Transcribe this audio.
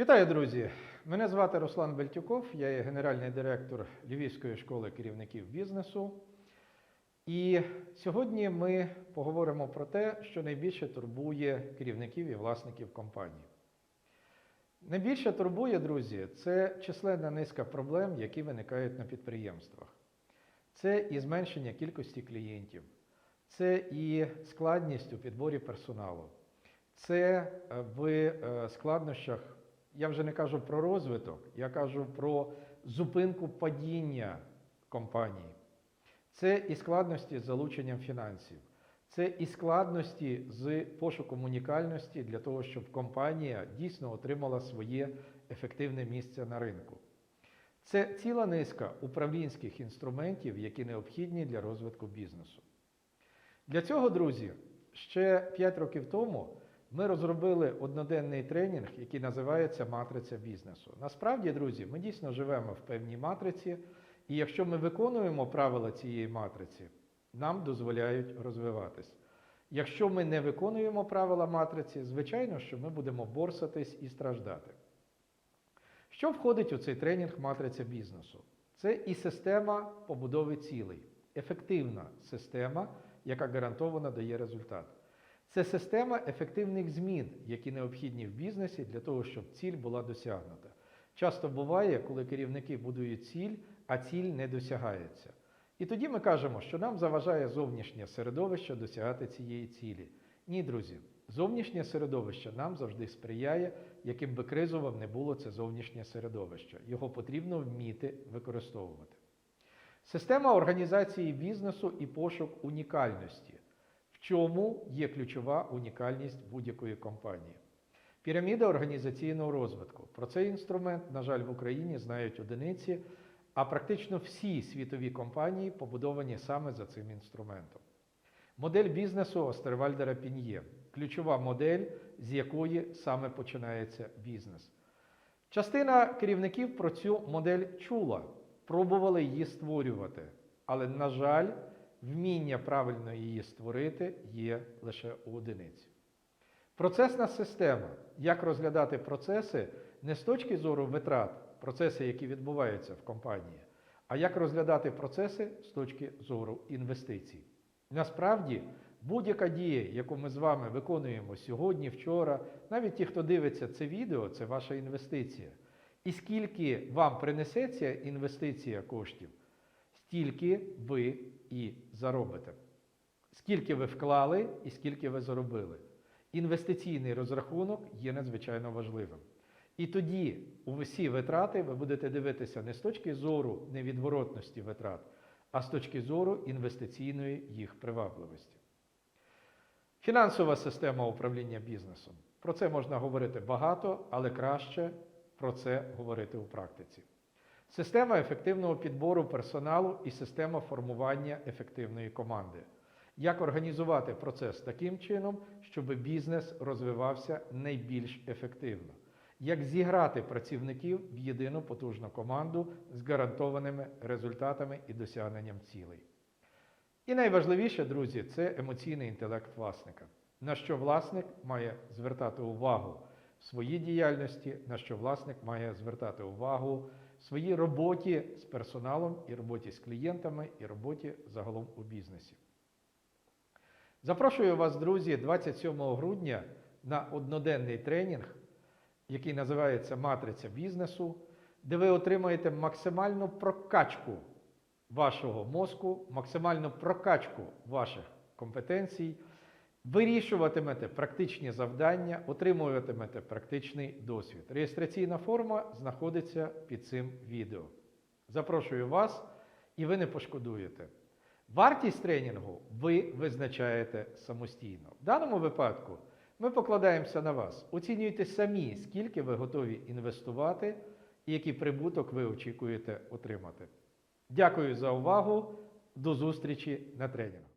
Вітаю, друзі! Мене звати Руслан Бельтюков, я є генеральний директор Львівської школи керівників бізнесу. І сьогодні ми поговоримо про те, що найбільше турбує керівників і власників компаній. Найбільше турбує, друзі, це численна низка проблем, які виникають на підприємствах. Це і зменшення кількості клієнтів, це і складність у підборі персоналу, це е, в е, складнощах, я вже не кажу про розвиток, я кажу про зупинку падіння компанії. Це і складності з залученням фінансів, це і складності з пошуком унікальності для того, щоб компанія дійсно отримала своє ефективне місце на ринку. Це ціла низка управлінських інструментів, які необхідні для розвитку бізнесу. Для цього, друзі, ще 5 років тому ми розробили одноденний тренінг, який називається Матриця бізнесу. Насправді, друзі, ми дійсно живемо в певній матриці, і якщо ми виконуємо правила цієї матриці, нам дозволяють розвиватись. Якщо ми не виконуємо правила матриці, звичайно, що ми будемо борсатись і страждати. Що входить у цей тренінг матриця бізнесу? Це і система побудови цілей, ефективна система, яка гарантовано дає результат. Це система ефективних змін, які необхідні в бізнесі для того, щоб ціль була досягнута. Часто буває, коли керівники будують ціль, а ціль не досягається. І тоді ми кажемо, що нам заважає зовнішнє середовище досягати цієї цілі. Ні, друзі, зовнішнє середовище нам завжди сприяє, яким би кризовим не було це зовнішнє середовище. Його потрібно вміти використовувати. Система організації бізнесу і пошук унікальності. Чому є ключова унікальність будь-якої компанії? Піраміда організаційного розвитку. Про цей інструмент, на жаль, в Україні знають одиниці, а практично всі світові компанії побудовані саме за цим інструментом. Модель бізнесу Остервальдера Пін'є ключова модель, з якої саме починається бізнес. Частина керівників про цю модель чула, пробували її створювати, але, на жаль, вміння правильно її створити є лише у одиниці. Процесна система, як розглядати процеси не з точки зору витрат, процеси, які відбуваються в компанії, а як розглядати процеси з точки зору інвестицій. Насправді, будь-яка дія, яку ми з вами виконуємо сьогодні, вчора, навіть ті, хто дивиться це відео, це ваша інвестиція. І скільки вам принесе ця інвестиція коштів, стільки ви і заробите. Скільки ви вклали і скільки ви заробили. Інвестиційний розрахунок є надзвичайно важливим. І тоді у всі витрати ви будете дивитися не з точки зору невідворотності витрат, а з точки зору інвестиційної їх привабливості. Фінансова система управління бізнесом. Про це можна говорити багато, але краще про це говорити у практиці. Система ефективного підбору персоналу і система формування ефективної команди. Як організувати процес таким чином, щоб бізнес розвивався найбільш ефективно? Як зіграти працівників в єдину потужну команду з гарантованими результатами і досягненням цілей? І найважливіше, друзі, це емоційний інтелект власника. На що власник має звертати увагу в своїй діяльності, на що власник має звертати увагу своїй роботі з персоналом і роботі з клієнтами, і роботі загалом у бізнесі. Запрошую вас, друзі, 27 грудня на одноденний тренінг, який називається Матриця бізнесу, де ви отримаєте максимальну прокачку вашого мозку, максимальну прокачку ваших компетенцій, вирішуватимете практичні завдання, отримуватимете практичний досвід. Реєстраційна форма знаходиться під цим відео. Запрошую вас, і ви не пошкодуєте. Вартість тренінгу ви визначаєте самостійно. В даному випадку ми покладаємося на вас. Оцінюйте самі, скільки ви готові інвестувати і який прибуток ви очікуєте отримати. Дякую за увагу. До зустрічі на тренінгу.